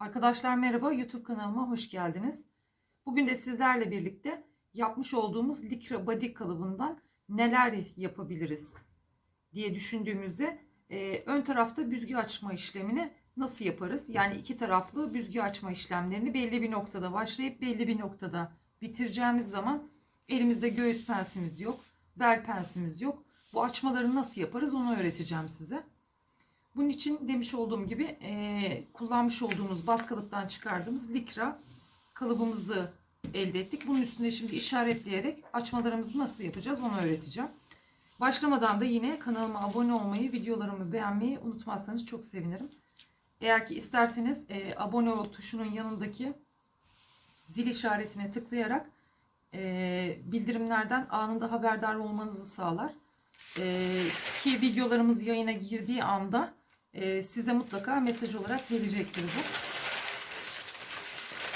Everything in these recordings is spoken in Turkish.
Arkadaşlar merhaba, YouTube kanalıma hoş geldiniz. Bugün de sizlerle birlikte yapmış olduğumuz Likra Body kalıbından neler yapabiliriz diye düşündüğümüzde e, ön tarafta büzgü açma işlemini nasıl yaparız? Yani iki taraflı büzgü açma işlemlerini belli bir noktada başlayıp belli bir noktada bitireceğimiz zaman elimizde göğüs pensimiz yok, bel pensimiz yok. Bu açmaları nasıl yaparız onu öğreteceğim size. Bunun için demiş olduğum gibi e, kullanmış olduğumuz baz kalıptan çıkardığımız likra kalıbımızı elde ettik. Bunun üstünde şimdi işaretleyerek açmalarımızı nasıl yapacağız onu öğreteceğim. Başlamadan da yine kanalıma abone olmayı, videolarımı beğenmeyi unutmazsanız çok sevinirim. Eğer ki isterseniz e, abone ol tuşunun yanındaki zil işaretine tıklayarak e, bildirimlerden anında haberdar olmanızı sağlar. E, ki videolarımız yayına girdiği anda e, size mutlaka mesaj olarak gelecektir bu.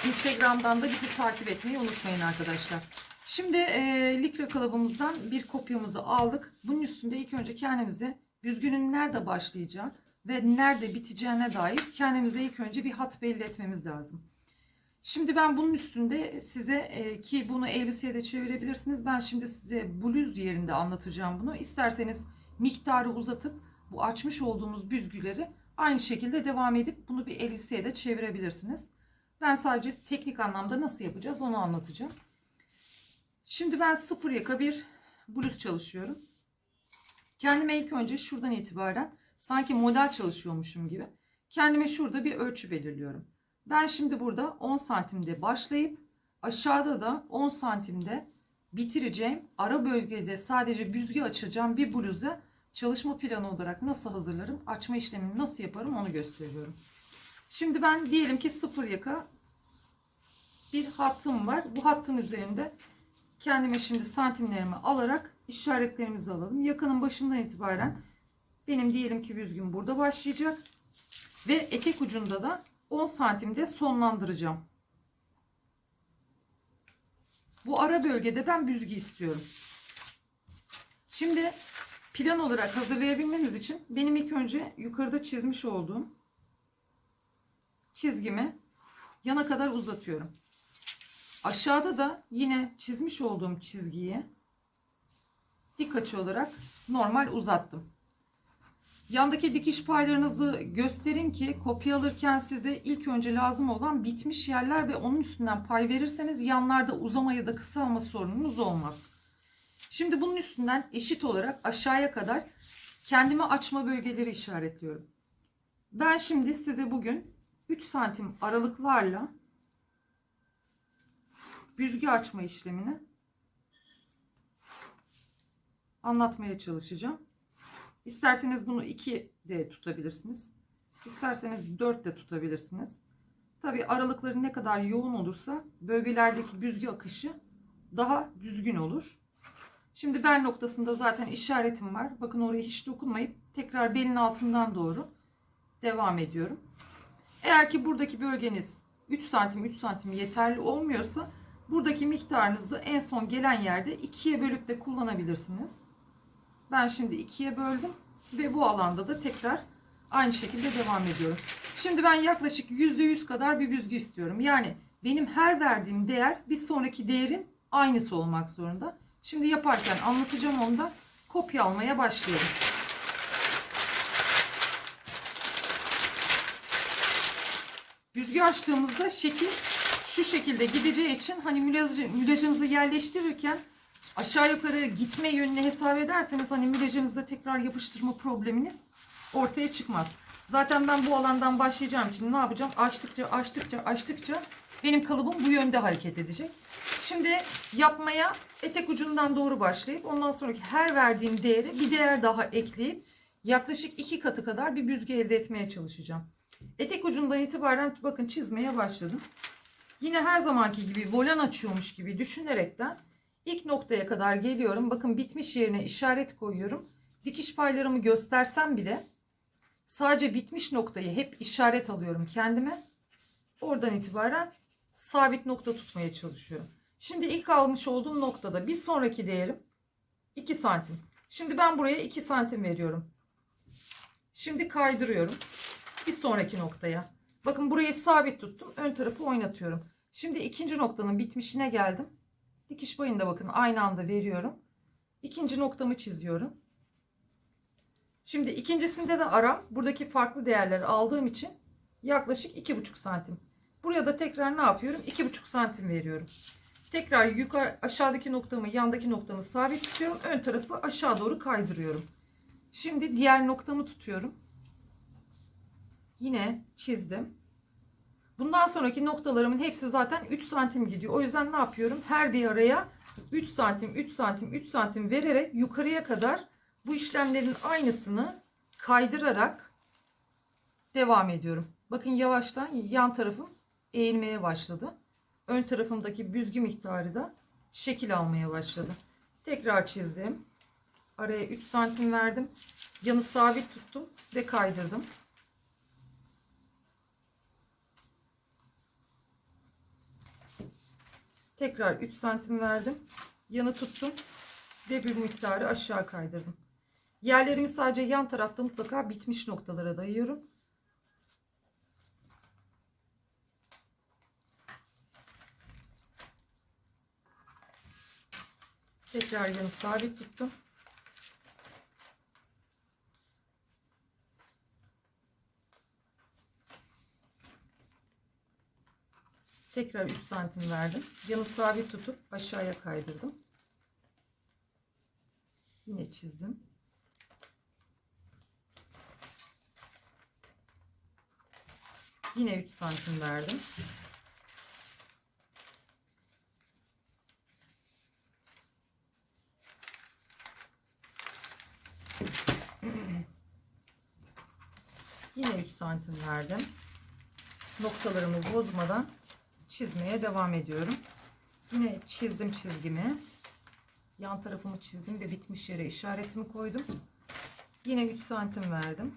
Instagram'dan da bizi takip etmeyi unutmayın arkadaşlar. Şimdi e, likra kalıbımızdan bir kopyamızı aldık. Bunun üstünde ilk önce kendimize büzgünün nerede başlayacağı ve nerede biteceğine dair kendimize ilk önce bir hat belli etmemiz lazım. Şimdi ben bunun üstünde size e, ki bunu elbiseye de çevirebilirsiniz. Ben şimdi size bluz yerinde anlatacağım bunu. İsterseniz miktarı uzatıp bu açmış olduğumuz büzgüleri aynı şekilde devam edip bunu bir elbiseye de çevirebilirsiniz. Ben sadece teknik anlamda nasıl yapacağız onu anlatacağım. Şimdi ben sıfır yaka bir bluz çalışıyorum. Kendime ilk önce şuradan itibaren sanki model çalışıyormuşum gibi kendime şurada bir ölçü belirliyorum. Ben şimdi burada 10 santimde başlayıp aşağıda da 10 santimde bitireceğim. Ara bölgede sadece büzgü açacağım bir bluza çalışma planı olarak nasıl hazırlarım, açma işlemini nasıl yaparım onu gösteriyorum. Şimdi ben diyelim ki sıfır yaka bir hattım var. Bu hattın üzerinde kendime şimdi santimlerimi alarak işaretlerimizi alalım. Yakanın başından itibaren benim diyelim ki büzgüm burada başlayacak. Ve etek ucunda da 10 santimde sonlandıracağım. Bu ara bölgede ben büzgü istiyorum. Şimdi plan olarak hazırlayabilmemiz için benim ilk önce yukarıda çizmiş olduğum çizgimi yana kadar uzatıyorum. Aşağıda da yine çizmiş olduğum çizgiyi dik açı olarak normal uzattım. Yandaki dikiş paylarınızı gösterin ki kopya alırken size ilk önce lazım olan bitmiş yerler ve onun üstünden pay verirseniz yanlarda uzama ya da kısalma sorununuz olmaz. Şimdi bunun üstünden eşit olarak aşağıya kadar kendime açma bölgeleri işaretliyorum. Ben şimdi size bugün 3 santim aralıklarla büzgü açma işlemini anlatmaya çalışacağım. İsterseniz bunu 2 de tutabilirsiniz. İsterseniz 4 de tutabilirsiniz. Tabi aralıkları ne kadar yoğun olursa bölgelerdeki büzgü akışı daha düzgün olur. Şimdi bel noktasında zaten işaretim var. Bakın oraya hiç dokunmayıp tekrar belin altından doğru devam ediyorum. Eğer ki buradaki bölgeniz 3 santim 3 santim yeterli olmuyorsa buradaki miktarınızı en son gelen yerde ikiye bölüp de kullanabilirsiniz. Ben şimdi ikiye böldüm ve bu alanda da tekrar aynı şekilde devam ediyorum. Şimdi ben yaklaşık %100 kadar bir büzgü istiyorum. Yani benim her verdiğim değer bir sonraki değerin aynısı olmak zorunda. Şimdi yaparken anlatacağım onda kopya almaya başlayalım. Büzgü açtığımızda şekil şu şekilde gideceği için hani mülaj, mülajınızı yerleştirirken aşağı yukarı gitme yönünü hesap ederseniz hani mülajınızda tekrar yapıştırma probleminiz ortaya çıkmaz. Zaten ben bu alandan başlayacağım için ne yapacağım? Açtıkça açtıkça açtıkça benim kalıbım bu yönde hareket edecek. Şimdi yapmaya etek ucundan doğru başlayıp ondan sonraki her verdiğim değere bir değer daha ekleyip yaklaşık iki katı kadar bir büzgü elde etmeye çalışacağım. Etek ucundan itibaren bakın çizmeye başladım. Yine her zamanki gibi volan açıyormuş gibi düşünerekten ilk noktaya kadar geliyorum. Bakın bitmiş yerine işaret koyuyorum. Dikiş paylarımı göstersem bile sadece bitmiş noktayı hep işaret alıyorum kendime. Oradan itibaren sabit nokta tutmaya çalışıyorum. Şimdi ilk almış olduğum noktada bir sonraki değerim 2 santim. Şimdi ben buraya 2 santim veriyorum. Şimdi kaydırıyorum. Bir sonraki noktaya. Bakın burayı sabit tuttum. Ön tarafı oynatıyorum. Şimdi ikinci noktanın bitmişine geldim. Dikiş payını da bakın aynı anda veriyorum. İkinci noktamı çiziyorum. Şimdi ikincisinde de aram buradaki farklı değerleri aldığım için yaklaşık iki buçuk santim. Buraya da tekrar ne yapıyorum? İki buçuk santim veriyorum. Tekrar yukarı aşağıdaki noktamı yandaki noktamı sabit tutuyorum. Ön tarafı aşağı doğru kaydırıyorum. Şimdi diğer noktamı tutuyorum. Yine çizdim. Bundan sonraki noktalarımın hepsi zaten 3 santim gidiyor. O yüzden ne yapıyorum? Her bir araya 3 santim, 3 santim, 3 santim vererek yukarıya kadar bu işlemlerin aynısını kaydırarak devam ediyorum. Bakın yavaştan yan tarafım eğilmeye başladı. Ön tarafımdaki büzgü miktarı da şekil almaya başladı. Tekrar çizdim. Araya 3 santim verdim. Yanı sabit tuttum ve kaydırdım. Tekrar 3 santim verdim. Yanı tuttum ve bir miktarı aşağı kaydırdım. Yerlerimi sadece yan tarafta mutlaka bitmiş noktalara dayıyorum. Tekrar yanı sabit tuttum. Tekrar 3 santim verdim. Yanı sabit tutup aşağıya kaydırdım. Yine çizdim. Yine 3 santim verdim. Yine 3 santim verdim. Noktalarımı bozmadan çizmeye devam ediyorum. Yine çizdim çizgimi. Yan tarafımı çizdim ve bitmiş yere işaretimi koydum. Yine 3 santim verdim.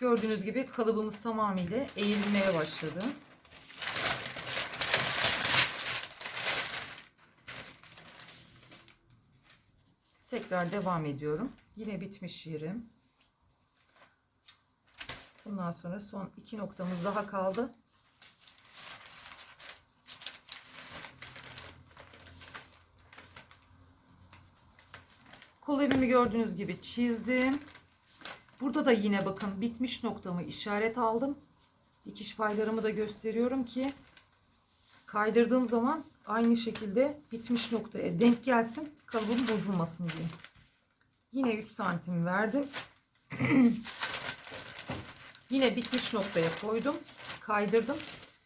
Gördüğünüz gibi kalıbımız tamamıyla eğilmeye başladı. Tekrar devam ediyorum. Yine bitmiş yerim. Bundan sonra son iki noktamız daha kaldı. Kol evimi gördüğünüz gibi çizdim. Burada da yine bakın bitmiş noktamı işaret aldım. Dikiş paylarımı da gösteriyorum ki kaydırdığım zaman aynı şekilde bitmiş noktaya denk gelsin. Kalıbım bozulmasın diye. Yine 3 santim verdim. yine bitmiş noktaya koydum. Kaydırdım.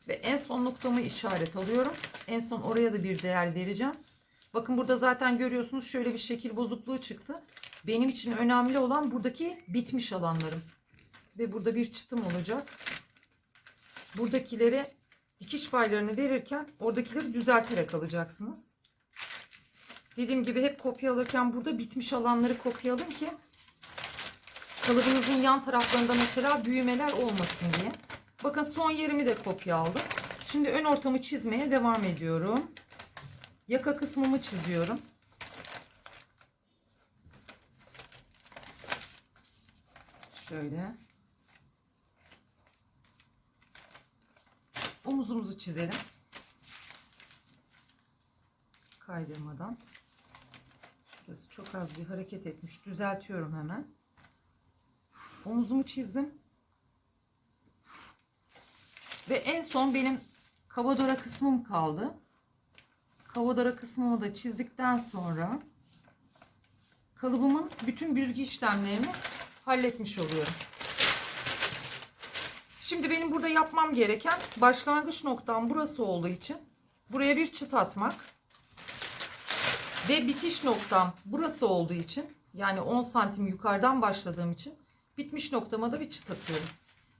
Ve en son noktamı işaret alıyorum. En son oraya da bir değer vereceğim. Bakın burada zaten görüyorsunuz şöyle bir şekil bozukluğu çıktı. Benim için önemli olan buradaki bitmiş alanlarım. Ve burada bir çıtım olacak. Buradakileri dikiş paylarını verirken oradakileri düzelterek alacaksınız. Dediğim gibi hep kopya alırken burada bitmiş alanları kopya alın ki kalıbınızın yan taraflarında mesela büyümeler olmasın diye. Bakın son yerimi de kopya aldım. Şimdi ön ortamı çizmeye devam ediyorum. Yaka kısmımı çiziyorum. Şöyle. Omuzumuzu çizelim. Kaydırmadan. Şurası çok az bir hareket etmiş. Düzeltiyorum hemen. Omuzumu çizdim. Ve en son benim kabadora kısmım kaldı. Kabadora kısmımı da çizdikten sonra kalıbımın bütün büzgü işlemlerini halletmiş oluyorum. Şimdi benim burada yapmam gereken başlangıç noktam burası olduğu için buraya bir çıt atmak ve bitiş noktam burası olduğu için yani 10 santim yukarıdan başladığım için bitmiş noktama da bir çıt atıyorum.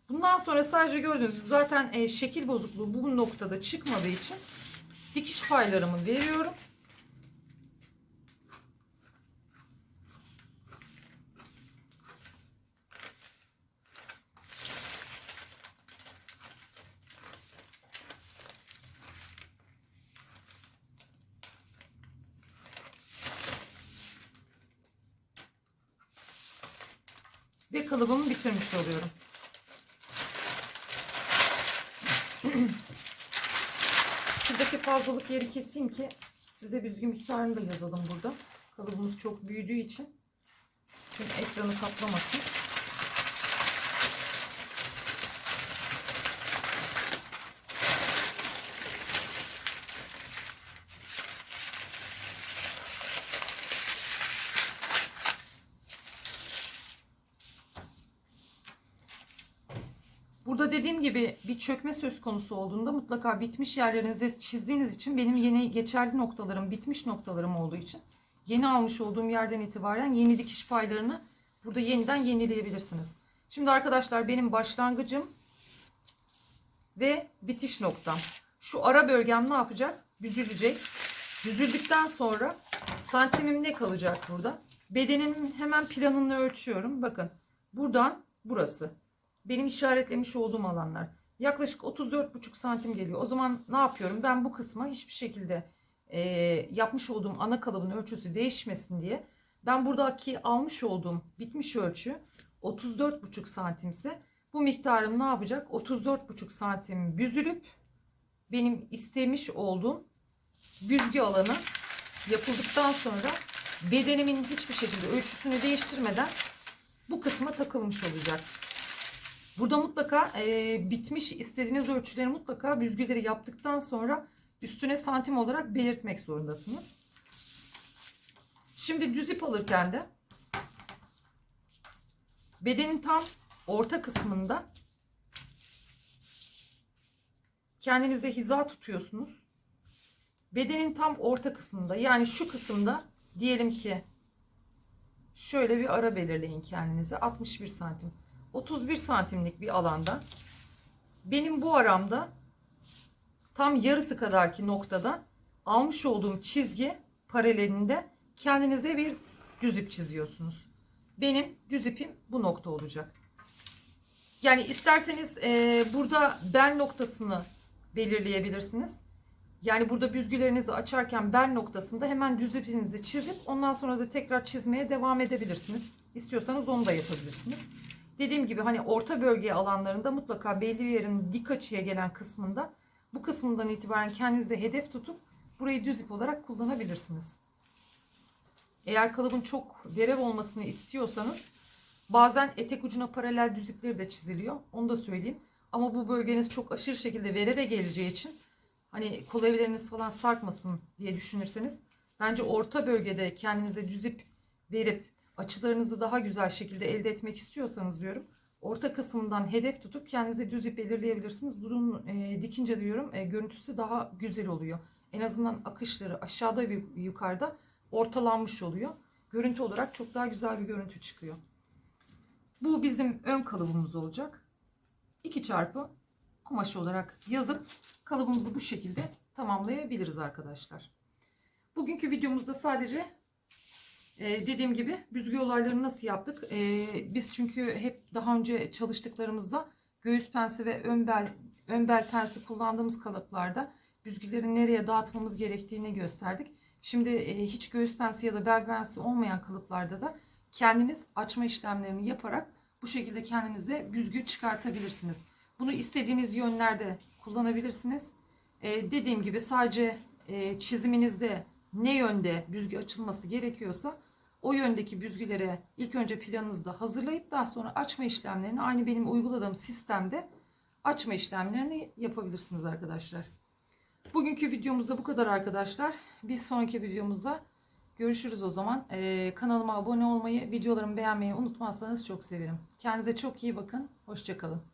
Bundan sonra sadece gördüğünüz zaten e, şekil bozukluğu bu noktada çıkmadığı için dikiş paylarımı veriyorum. Ve kalıbımı bitirmiş oluyorum. Şuradaki fazlalık yeri keseyim ki size büzgü miktarını da yazalım burada. Kalıbımız çok büyüdüğü için. Tüm ekranı kaplamasın. Burada dediğim gibi bir çökme söz konusu olduğunda mutlaka bitmiş yerlerinizi çizdiğiniz için benim yeni geçerli noktalarım, bitmiş noktalarım olduğu için yeni almış olduğum yerden itibaren yeni dikiş paylarını burada yeniden yenileyebilirsiniz. Şimdi arkadaşlar benim başlangıcım ve bitiş noktam. Şu ara bölgem ne yapacak? Büzülecek. Büzüldükten sonra santimim ne kalacak burada? Bedenimin hemen planını ölçüyorum. Bakın buradan burası benim işaretlemiş olduğum alanlar. Yaklaşık 34,5 santim geliyor. O zaman ne yapıyorum? Ben bu kısma hiçbir şekilde e, yapmış olduğum ana kalıbın ölçüsü değişmesin diye ben buradaki almış olduğum bitmiş ölçü 34,5 santimse bu miktarım ne yapacak? 34,5 santim büzülüp benim istemiş olduğum büzgü alanı yapıldıktan sonra bedenimin hiçbir şekilde ölçüsünü değiştirmeden bu kısma takılmış olacak. Burada mutlaka e, bitmiş istediğiniz ölçüleri mutlaka büzgüleri yaptıktan sonra üstüne santim olarak belirtmek zorundasınız. Şimdi düz ip alırken de bedenin tam orta kısmında kendinize hiza tutuyorsunuz. Bedenin tam orta kısmında yani şu kısımda diyelim ki şöyle bir ara belirleyin kendinize 61 santim. 31 santimlik bir alanda benim bu aramda tam yarısı kadarki noktada almış olduğum çizgi paralelinde kendinize bir düz ip çiziyorsunuz. Benim düz ipim bu nokta olacak. Yani isterseniz e, burada bel noktasını belirleyebilirsiniz. Yani burada büzgülerinizi açarken bel noktasında hemen düz ipinizi çizip ondan sonra da tekrar çizmeye devam edebilirsiniz. İstiyorsanız onu da yapabilirsiniz. Dediğim gibi hani orta bölge alanlarında mutlaka belli bir yerin dik açıya gelen kısmında bu kısmından itibaren kendinize hedef tutup burayı düz ip olarak kullanabilirsiniz. Eğer kalıbın çok verev olmasını istiyorsanız bazen etek ucuna paralel düz ipleri de çiziliyor. Onu da söyleyeyim. Ama bu bölgeniz çok aşırı şekilde vereve geleceği için hani kol evleriniz falan sarkmasın diye düşünürseniz bence orta bölgede kendinize düz ip verip açılarınızı daha güzel şekilde elde etmek istiyorsanız diyorum. Orta kısmından hedef tutup kendinize düz ip belirleyebilirsiniz. Bunun e, dikince diyorum e, görüntüsü daha güzel oluyor. En azından akışları aşağıda ve yukarıda ortalanmış oluyor. Görüntü olarak çok daha güzel bir görüntü çıkıyor. Bu bizim ön kalıbımız olacak. 2 çarpı kumaş olarak yazıp kalıbımızı bu şekilde tamamlayabiliriz arkadaşlar. Bugünkü videomuzda sadece ee, dediğim gibi büzgü olaylarını nasıl yaptık? Ee, biz çünkü hep daha önce çalıştıklarımızda göğüs pensi ve ön bel, ön bel pensi kullandığımız kalıplarda büzgüleri nereye dağıtmamız gerektiğini gösterdik. Şimdi e, hiç göğüs pensi ya da bel pensi olmayan kalıplarda da kendiniz açma işlemlerini yaparak bu şekilde kendinize büzgü çıkartabilirsiniz. Bunu istediğiniz yönlerde kullanabilirsiniz. Ee, dediğim gibi sadece e, çiziminizde ne yönde büzgü açılması gerekiyorsa o yöndeki büzgülere ilk önce planınızda hazırlayıp daha sonra açma işlemlerini aynı benim uyguladığım sistemde açma işlemlerini yapabilirsiniz arkadaşlar. Bugünkü videomuzda bu kadar arkadaşlar. Bir sonraki videomuzda görüşürüz o zaman. Ee, kanalıma abone olmayı, videolarımı beğenmeyi unutmazsanız çok severim. Kendinize çok iyi bakın. Hoşçakalın.